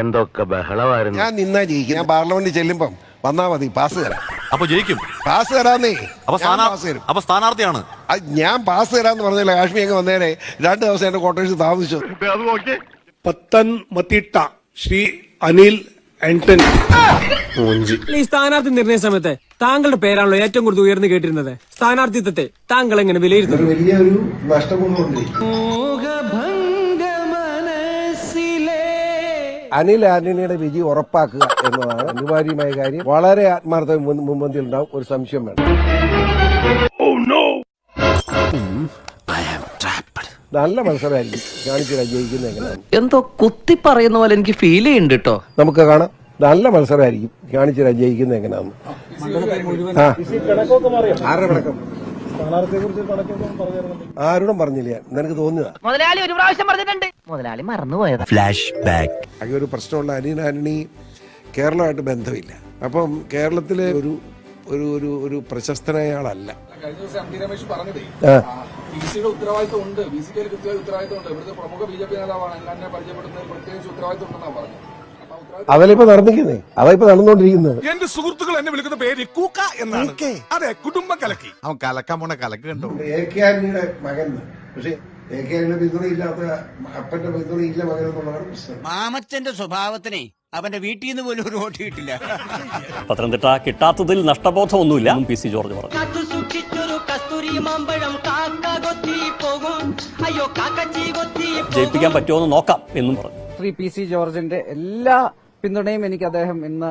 എന്തൊക്കെ ബഹളമായിരുന്നു. ഞാൻ നിന്നാ ജയിക്കും. ഞാൻ പാർലമെന്റിൽ ചെല്ലുമ്പം വന്നാ മതി പാസ് തരാം. അപ്പൊ ജയിക്കും. പാസ് തരാന്നേ. അപ്പൊ ഞാൻ പാസ് തരും. അപ്പൊ സ്ഥാനാർത്ഥിയാണ്. അത് ഞാൻ പാസ് തരാന്ന് പറഞ്ഞില്ല കാശ്മീർ അങ്ങ് വന്നേരെ രണ്ട് ദിവസം എന്റെ ക്വാർട്ടേഴ്സ് താമസിച്ചു. പത്തൻമത്തിട്ട ശ്രീ അനിൽ ആന്റണി. ഈ സ്ഥാനാർത്ഥി നിർണയ സമയത്ത് താങ്കളുടെ പേരാണല്ലോ ഏറ്റവും കൂടുതൽ ഉയർന്നു കേട്ടിരുന്നത്. സ്ഥാനാർത്ഥിത്വത്തെ താങ്കൾ എങ്ങനെ വിലയിരുത്തുന്നു വലിയൊരു നഷ്ടമുണ്ട് അനിൽ ആന്റണിയുടെ വിജയം ഉറപ്പാക്കുക എന്നതാണ് അനിവാര്യമായ കാര്യം. വളരെ ആത്മാർത്ഥ മുൻപന്തിയിൽ ഉണ്ടാവും ഒരു സംശയം വേണം നല്ല മത്സരമായിരിക്കും. കാണിച്ചില്ല ജയിക്കുന്ന എങ്ങനെയാണ്. എന്തോ കുത്തി പറയുന്ന പോലെ എനിക്ക് ഫീൽ ചെയ്യുന്നുണ്ട് കേട്ടോ നമുക്ക് കാണാം. നല്ല മത്സരമായിരിക്കും. കാണിച്ചില്ല ജയിക്കുന്ന എങ്ങനെയാണ്. ആ. ആരുടെ പടക്കം ആരോടും പറഞ്ഞില്ല. നിനക്ക് തോന്നുക മുതലാളി ഒരു പ്രാവശ്യം പറഞ്ഞിട്ടുണ്ട്. മുതലാളി മറന്നുപോയതാ. ആകെ ഒരു പ്രശ്നമുള്ള അനിയൻ ആന്റണി കേരളമായിട്ട് ബന്ധമില്ല. അപ്പം കേരളത്തിലെ ഒരു ഒരു ഒരു ഒരു പ്രശസ്തനായ ആളല്ല. കഴിഞ്ഞ ദിവസം എം ടി രമേശ് പറഞ്ഞതേ ബി സിയുടെ ഉത്തരവാദിത്വം ഉണ്ട് ബി സിക്ക് കൃത്യമായ ഉത്തരവാദിത്വം ഉണ്ട് ഇവിടുത്തെ പ്രമുഖ ബി ജെ പി നേതാവാണ്. എന്നെ പരിചയപ്പെടുന്നതിൽ പ്രത്യേകിച്ച് ഉത്തരവാദിത്വം ഉണ്ടെന്നാണ് പറഞ്ഞത്. അതല്ലിപ്പോ നടന്നിരിക്കുന്നേ. അതാ ഇപ്പൊ നടന്നുകൊണ്ടിരിക്കുന്നത്. എന്റെ സുഹൃത്തുക്കൾ എന്നെ വിളിക്കുന്ന പേര് കൂക്ക എന്നാണ്. അതെ കുടുംബം കലക്കി. അവൻ കലക്കാൻ പോണ കലക്ക് കണ്ടോ? എ കെ ആന്റണിയുടെ മകൻ പക്ഷെ എ കെ ആന്റണിയുടെ പിന്തുണയില്ലാത്ത അപ്പന്റെ പിന്തുണയില്ല മകൻ എന്നുള്ളതാണ് പ്രശ്നം. മാമച്ചന്റെ സ്വഭാവത്തിനെ അവന്റെ വീട്ടിൽ നിന്ന് പോലും ഒരു വോട്ട് കിട്ടില്ല. പത്തനംതിട്ട കിട്ടാത്തതിൽ നഷ്ടബോധമൊന്നുമില്ല പി സി ജോർജ് പറഞ്ഞു. സൂക്ഷിച്ചൊരു കസ്തൂരി മാമ്പഴം കാക്ക കൊത്തി പോകും. അയ്യോ കാക്കച്ചി കൊത്തി ജയിപ്പിക്കാൻ പറ്റുമോ എന്ന് നോക്കാം എന്നും പറഞ്ഞു. ശ്രീ പി സി ജോർജിന്റെ എല്ലാ പിന്തുണയും എനിക്ക് അദ്ദേഹം ഇന്ന്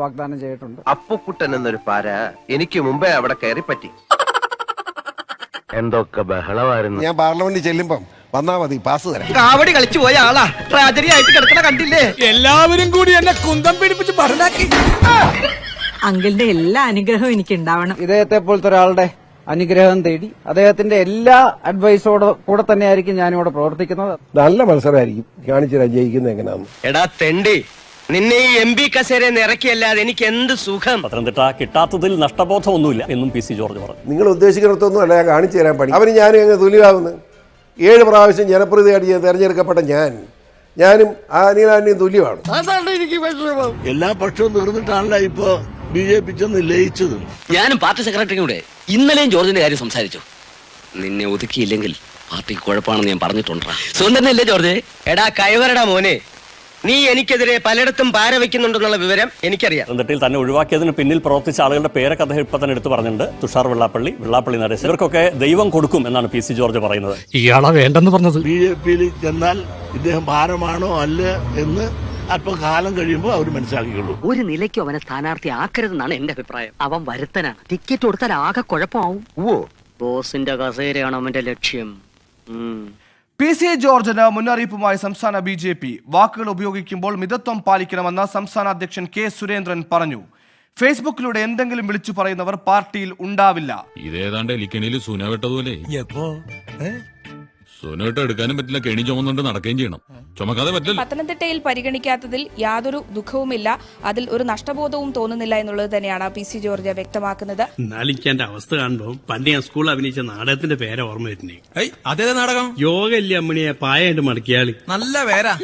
വാഗ്ദാനം ചെയ്തിട്ടുണ്ട്. അപ്പുക്കുട്ടൻ എന്നൊരു പാര എനിക്ക് മുമ്പേ അവിടെ കയറി പറ്റി എന്തൊക്കെ ബഹളമായിരുന്നു. ഞാൻ പാർലമെന്റിൽ ചെല്ലുമ്പം വന്നാ മതി പാസ് തരാം. കാവടി കളിച്ചു പോയ ആളാ. ട്രാജഡി ആയിട്ട് കിടക്കണ കണ്ടില്ലേ? എല്ലാവരും കൂടി എന്നെ കുന്തം പിടിപ്പിച്ച് പറഞ്ഞാക്കി അങ്കിളിന്റെ എല്ലാ അനുഗ്രഹവും എനിക്ക് ഉണ്ടാവണം ഇദ്ദേഹത്തെ പോലത്തെ ഒരാളുടെ അനുഗ്രഹം തേടി അദ്ദേഹത്തിന്റെ എല്ലാ അഡ്വൈസോട് കൂടെ തന്നെയായിരിക്കും ഞാനിവിടെ പ്രവർത്തിക്കുന്നത്. നല്ല മത്സരമായിരിക്കും. കാണിച്ചില്ല ജയിക്കുന്നത് എങ്ങനെയാണ് എടാ തെണ്ടി. നിന്നെ ഈ എം പി കസേര ഇറക്കിയല്ലാതെ എനിക്ക് എന്ത് സുഖം? പത്തനംതിട്ട കിട്ടാത്തതിൽ നഷ്ടബോധമൊന്നുമില്ല എന്നും പി സി ജോർജ് പറഞ്ഞു. നിങ്ങൾ ഉദ്ദേശിക്കുന്നിടത്തൊന്നും അല്ല ഞാൻ കാണിച്ചു തരാൻ പണി. അവന് ഞാനും അങ്ങ് തുല്യമാകുന്നു ഏഴ് പ്രാവശ്യം ജനപ്രതിയായിട്ട് ഞാൻ തെരഞ്ഞെടുക്കപ്പെട്ട ഞാൻ ഞാനും ആ അനിലാന്റെയും തുല്യമാണ്. എല്ലാ പക്ഷവും തീർന്നിട്ടാണല്ലോ ഇപ്പൊ ബി ജെ പി ചെന്ന് ലയിച്ചത്. ഞാനും പാർട്ടി സെക്രട്ടറിയും കൂടെ. ഇന്നലെയും ജോർജിന്റെ കാര്യം സംസാരിച്ചു. നിന്നെ ഒതുക്കിയില്ലെങ്കിൽ പാർട്ടിക്ക് കുഴപ്പമാണെന്ന് ഞാൻ പറഞ്ഞിട്ടുണ്ടാ. സുഖം തന്നെയല്ലേ ജോർജ്? എടാ കൈവരടാ മോനെ. നീ എനിക്കെതിരെ പലയിടത്തും പാര വെക്കുന്നുണ്ടെന്നുള്ള വിവരം എനിക്കറിയാം. എന്നിട്ടിൽ തന്നെ ഒഴിവാക്കിയതിന് പിന്നിൽ പ്രവർത്തിച്ച ആളുകളുടെ പേരൊക്കെ അദ്ദേഹം ഇപ്പൊ തന്നെ എടുത്തു പറഞ്ഞിട്ടുണ്ട്. തുഷാർ വെള്ളാപ്പള്ളി വെള്ളാപ്പള്ളി നടേശ് ഇവർക്കൊക്കെ ദൈവം കൊടുക്കും എന്നാണ് പി സി ജോർജ് പറയുന്നത്. ഇയാളെ വേണ്ടെന്ന് പറഞ്ഞത്. ബി ജെ പിയിൽ ചെന്നാൽ ഇദ്ദേഹം ഭാരമാണോ അല്ല എന്ന് അല്പം കാലം കഴിയുമ്പോൾ അവർ മനസ്സിലാക്കിയുള്ളൂ ഒരു നിലയ്ക്ക് അവനെ സ്ഥാനാർത്ഥി ആക്കരുതെന്നാണ് എന്റെ അഭിപ്രായം. അവൻ വരുത്തനാണ്. ടിക്കറ്റ് കൊടുത്താൽ ആകെ കുഴപ്പമാവും. ബോസിന്റെ കസേരയാണ് അവന്റെ ലക്ഷ്യം. പി സി ജോർജിന് മുന്നറിയിപ്പുമായി സംസ്ഥാന ബി ജെ പി. വാക്കുകൾ ഉപയോഗിക്കുമ്പോൾ മിതത്വം പാലിക്കണമെന്ന് സംസ്ഥാന അധ്യക്ഷൻ കെ സുരേന്ദ്രൻ പറഞ്ഞു. ഫേസ്ബുക്കിലൂടെ എന്തെങ്കിലും വിളിച്ചു പറയുന്നവർ പാർട്ടിയിൽ ഉണ്ടാവില്ല. ഇതേതാണ്ട് എലിക്കണിയിൽ സൂന വെട്ടതുപോലെ. സുന വെട്ട എടുക്കാനും പറ്റില്ല കെണി ചുമന്നുകൊണ്ട് നടക്കുകയും ചെയ്യണം. ചുമക്കാതെ പറ്റില്ല. പത്തനംതിട്ടയിൽ പരിഗണിക്കാത്തതിൽ യാതൊരു ദുഃഖവുമില്ല. അതിൽ ഒരു നഷ്ടബോധവും തോന്നുന്നില്ല എന്നുള്ളത് തന്നെയാണ് പി സി ജോർജ് വ്യക്തമാക്കുന്നത്. നാലിക്കാന്റെ അവസ്ഥ കാണുമ്പോൾ പണ്ട് ഞാൻ സ്കൂളിൽ അഭിനയിച്ച നാടകത്തിന്റെ പേരെ ഓർമ്മ വരുന്നേ. അതേ നാടകം? യോഗ ഇല്ലേ അമ്മണിയെ പായായിട്ട് മടക്കിയാളി നല്ല പേരാ.